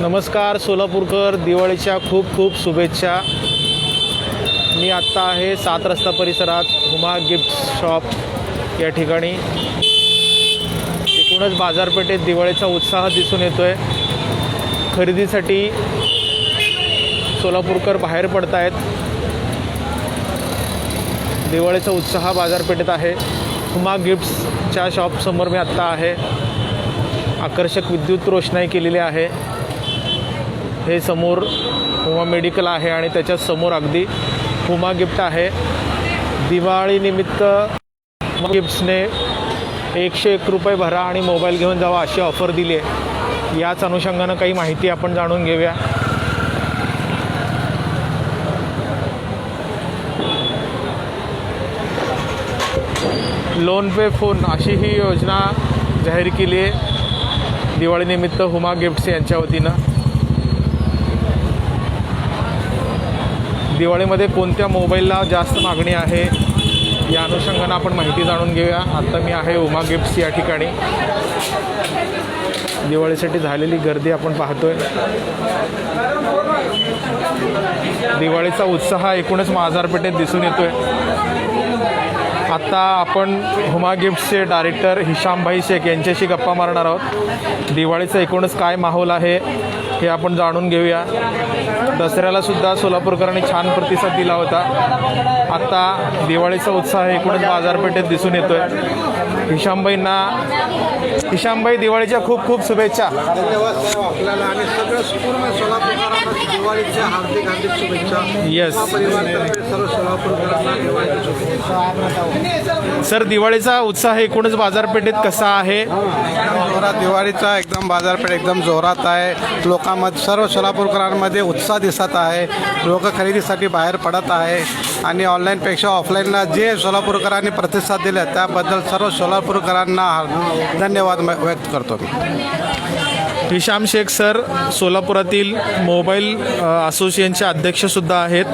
नमस्कार सोलापूरकर दिवाळीच्या खूप खूप शुभेच्छा. मी आत्ता आहे सात रस्ता परिसरात हुमा गिफ्ट शॉप या ठिकाणी. एकूणच बाजारपेठेत दिवाळीचा उत्साह दिसून येतो आहे खरेदीसाठी सोलापूरकर बाहेर पडत आहेत दिवाळीचा उत्साह बाजारपेठेत आहे. हुमा गिफ्ट्सच्या शॉपसमोर मी आत्ता आहे. आकर्षक विद्युत रोषणाई केलेली आहे. हे समोर हुमा मेडिकल आहे आणि त्याच्यासमोर अगदी हुमा गिफ्ट आहे. दिवाळीनिमित्त हुमा गिफ्ट्सने एकशे एक रुपये भरा आणि मोबाईल घेऊन जावा अशी ऑफर दिली आहे. याच अनुषंगानं काही माहिती आपण जाणून घेऊया. लोन पे फोन अशी ही योजना जाहीर केली आहे. दिवाळीनिमित्त हुमा गिफ्ट्स यांच्या वतीनं. दिवाळीमध्ये कोणत्या मोबाईलला जास्त मागणी आहे या अनुषंगानं आपण माहिती जाणून घेऊया. आत्ता मी आहे उमा गिफ्ट्स या ठिकाणी. दिवाळीसाठी झालेली गर्दी आपण पाहतोय. दिवाळीचा उत्साह एकूणच बाजारपेठेत दिसून येतोय. आत्ता आपण हुमा गिफ्ट्सचे डायरेक्टर हिशामभाई शेख यांच्याशी गप्पा मारणार आहोत. दिवाळीचा एकूणच काय माहोल आहे? हे आपण जाणून घेऊया. दसऱ्याला सुद्धा सोलापूरकरांनी छान प्रतिसाद दिला होता. आत्ता दिवाळीचा उत्साह एकूणच बाजारपेठेत दिसून येतोय. हिशामबाईंना हिशामबाई दिवाळीच्या खूप खूप शुभेच्छा. धन्यवाद साहेब आपल्याला आणि पूर्ण सोलापूरकरांना दिवाळीच्या हार्दिक हार्दिक शुभेच्छा. Yes. सर दिवाळीचा उत्साह एकूणच बाजारपेठेत कसा आहे? जोरात दिवाळीचा एकदम बाजारपेठ एकदम जोरात आहे. लोकांमध्ये सर्व सोलापूरकरांमध्ये उत्साह दिसत आहे. लोक खरेदीसाठी बाहेर पडत आहे. आणि ऑनलाईनपेक्षा ऑफलाईनला जे सोलापूरकरांनी प्रतिसाद दिला त्याबद्दल सर्व सोलापूरकरांना धन्यवाद व्यक्त करतो मी. हिशाम शेख सर सोलापुरातील मोबाईल असोसिएशनचे अध्यक्षसुद्धा आहेत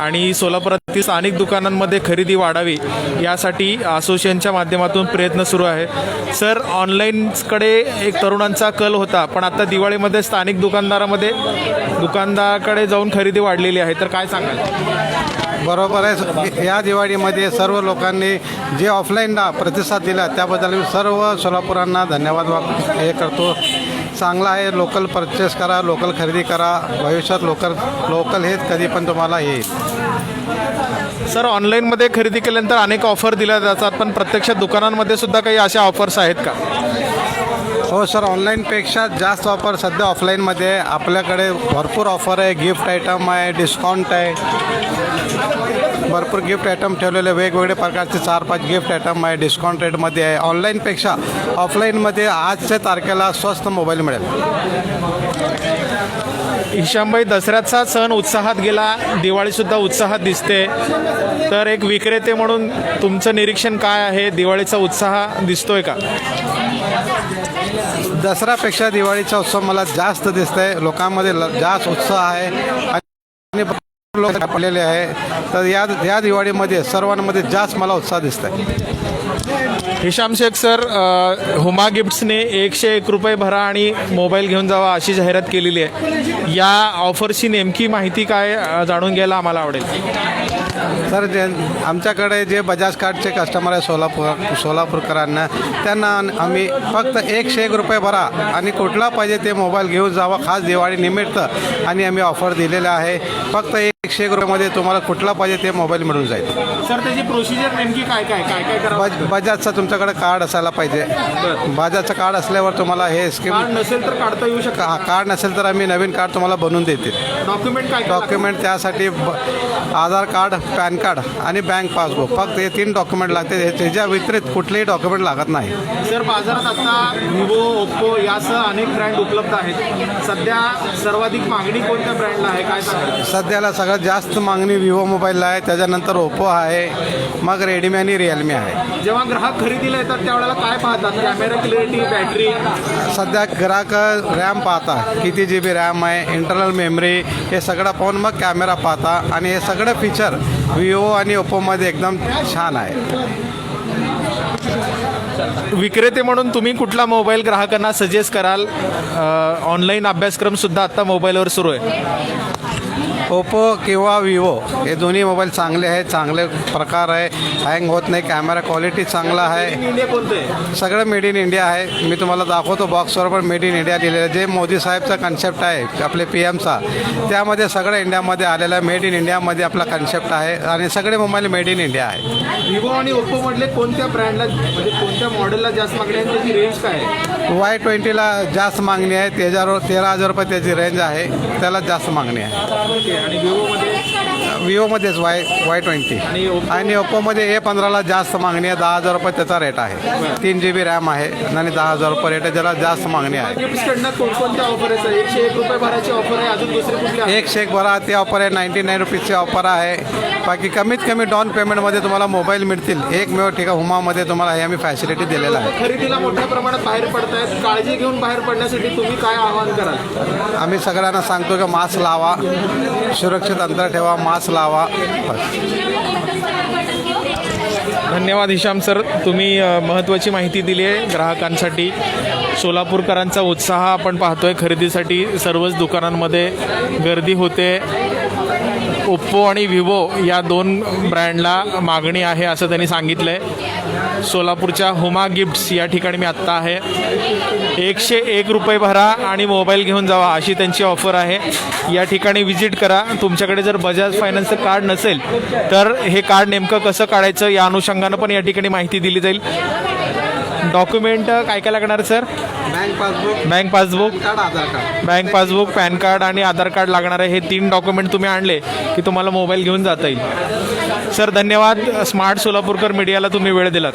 आणि सोलापुरातील स्थानिक दुकानांमध्ये खरेदी वाढावी यासाठी असोसिएशनच्या माध्यमातून प्रयत्न सुरू आहे. सर ऑनलाईनकडे एक तरुणांचा कल होता पण आता दिवाळीमध्ये स्थानिक दुकानदारामध्ये दुकानदाराकडे जाऊन खरेदी वाढलेली आहे. तर काय सांगाल? बरोबर आहे. या दिवाळीमध्ये सर्व लोकांनी जे ऑफलाईनला प्रतिसाद दिला त्याबद्दल मी सर्व सोलापुरांना धन्यवाद वा- हे करतो. चांगला आहे लोकल परचेस करा लोकल खरेदी करा. भविष्यात लोकल लोकल हेच कधी पण तुम्हाला येईल. सर ऑनलाईनमध्ये खरेदी केल्यानंतर अनेक ऑफर दिल्या जातात पण प्रत्यक्षात दुकानांमध्ये सुद्धा काही अशा ऑफर्स आहेत का? हो सर ऑनलाईनपेक्षा जास्त ऑफर सध्या ऑफलाईनमध्ये. आपल्याकडे भरपूर ऑफर आहे गिफ्ट आयटम आहे डिस्काउंट आहे. भरपूर गिफ्ट आयटम ठेवलेले वेगवेगळे प्रकारचे चार पाच गिफ्ट आयटम आहे डिस्काउंट रेटमध्ये आहे. ऑनलाईनपेक्षा ऑफलाईनमध्ये आजच्या तारखेला स्वस्त मोबाईल मिळेल. हिशामबाई दसऱ्याचा सण उत्साहात गेला दिवाळीसुद्धा उत्साहात दिसते. तर एक विक्रेते म्हणून तुमचं निरीक्षण काय आहे? दिवाळीचा उत्साह दिसतोय का? दसऱ्यापेक्षा दिवाळीचा उत्सव मला जास्त दिसत आहे लोकांमध्ये जास्त उत्साह आहे. आणि लोक पडलेले आहे. तर या या दिवाळीमध्ये सर्वांमध्ये जास्त मला उत्साह दिसत आहे हिशाम शेख सर हुमा गिफ्ट्सने एकशे एक रुपये भरा आणि मोबाईल घेऊन जावा अशी जाहिरात केलेली आहे. या ऑफरची नेमकी माहिती काय जाणून घ्यायला आम्हाला आवडेल? सर जे आमच्याकडे जे बजाज कार्डचे कस्टमर आहे सोलापूर सोलापूरकरांना त्यांना आम्ही फक्त एकशे एक रुपये भरा आणि कुठला पाहिजे ते मोबाईल घेऊन जावा. खास दिवाळी निमित्त आणि आम्ही ऑफर दिलेलं आहे. फक्त एकशे एक रुपयामध्ये तुम्हाला कुठला पाहिजे ते मोबाईल मिळून जाईल. सर त्याची प्रोसिजर नेमकी काय काय काय काय करावं बज बजाजचं तुमच्याकडे कार्ड असायला पाहिजे. बजाजचं कार्ड असल्यावर तुम्हाला हे स्कीम कार्ड नसेल तर काढता येऊ शकता. का कार्ड नसेल तर आम्ही नवीन कार्ड तुम्हाला बनवून देतील. डॉक्युमेंट काय डॉक्युमेंट त्यासाठी ब- आधार कार्ड पॅन कार्ड आणि बँक पासबुक. फक्त हे तीन डॉक्युमेंट लागते. हे- त्याच्या व्यतिरिक्त कुठलेही डॉक्युमेंट लागत नाही. सर बाजारात आता विवो ओप्पो यासह अनेक ब्रँड उपलब्ध आहेत. सध्या सर्वाधिक मागणी कोणत्या ब्रँडला आहे? काय सध्याला सगळ्यात जास्त मागणी विवो मोबाईलला आहे. त्याच्यानंतर ओप्पो आहे. मग रेडमी आणि रिअलमी आहे. जेव्हा ग्राहक खरेदीला येतात त्यावेळेला काय पाहतात? Camera clarity battery? सध्या ग्राहक रॅम पाहता. किती जी बी रॅम आहे इंटरनल मेमरी हे सगळं पाहून मग कॅमेरा पाहता. आणि हे सगळं फीचर विवो आणि ओप्पोमध्ये एकदम छान आहे. विक्रेते म्हणून तुम्ही कुठला मोबाईल ग्राहकांना सजेस्ट कराल? ऑनलाईन अभ्यासक्रमसुद्धा आत्ता मोबाईलवर सुरू आहे. ओप्पो किंवा विवो हे दोन्ही मोबाईल चांगले आहेत चांगले प्रकार आहे. हँग होत नाही कॅमेरा क्वालिटी चांगला आहे. सगळं मेड इन इंडिया आहे. मी तुम्हाला दाखवतो बॉक्सवर पण मेड इन इंडिया दिलेलं आहे. जे मोदी साहेबचा कन्सेप्ट आहे आपले पी एमचा त्यामध्ये सगळं इंडियामध्ये आलेलं आहे. मेड इन इंडियामध्ये आपला कन्सेप्ट आहे. आणि सगळे मोबाईल मेड इन इंडिया आहे विवो आणि ओप्पो मधले कोणत्या ब्रँडला म्हणजे कोणत्या मॉडेलला जास्त मागणी आहे? त्याची रेंज काय वाय ट्वेंटीला जास्त मागणी आहे. तेजावर तेरा हजार रुपये त्याची रेंज आहे. त्याला जास्त मागणी आहे. आणि विवोमध्ये विवोमध्येच वाय वाय ट्वेंटी आणि ओप्पो आणि ओप्पोमध्ये ए पंधराला जास्त मागणी आहे. दहा हजार रुपये त्याचा रेट आहे. तीन जी बी रॅम आहे आणि दहा हजार रुपये रेट आहे. ज्याला जास्त मागणी आहे. एकशे एक आहे. आहे? भरा. ते ऑफर आहे. नाईन्टी नाईन रुपीजची ऑफर आहे. बाकी कमीत कमी डाऊन पेमेंटमध्ये तुम्हाला मोबाईल मिळतील. एकमेव ठिकाण हुमामध्ये तुम्हाला हे आम्ही फॅसिलिटी दिलेलं आहे. खरेदीला मोठ्या प्रमाणात बाहेर पडतायत. काळजी घेऊन बाहेर पडण्यासाठी तुम्ही काय आवाहन कराल? आम्ही सगळ्यांना सांगतो की मास्क लावा. सुरक्षित अंतर ठेवा. मास्क लावा. धन्यवाद हिशाम सर. तुम्ही महत्त्वाची माहिती दिली आहे ग्राहकांसाठी. सोलापूरकरांचा उत्साह आपण पाहतोय खरेदीसाठी. सर्वच दुकानांमध्ये गर्दी होते. ओप्पो आणि विवो या दोन ब्रँडला मागणी आहे असं त्यांनी सांगितलं आहे सोलापूरच्या हुमा गिफ्ट्स या ठिकाणी मी आत्ता आहे. एकशे एक रुपये भरा आणि मोबाईल घेऊन जावा अशी त्यांची ऑफर आहे. या ठिकाणी व्हिजिट करा. तुमच्याकडे जर बजाज फायनान्सचं कार्ड नसेल तर हे कार्ड नेमकं कसं काढायचं या अनुषंगानं पण या ठिकाणी माहिती दिली जाईल. डॉक्युमेंट काय काय लागणार sir? Bank passbook bank passbook card Aadhaar card. Bank passbook PAN card आणि आधार कार्ड लागणार आहे हे तीन डॉक्युमेंट तुम्ही आणले की तुम्हाला मोबाईल घेऊन जाता येईल. सर धन्यवाद. स्मार्ट सोलापूरकर मीडियाला तुम्ही वेळ दिलात.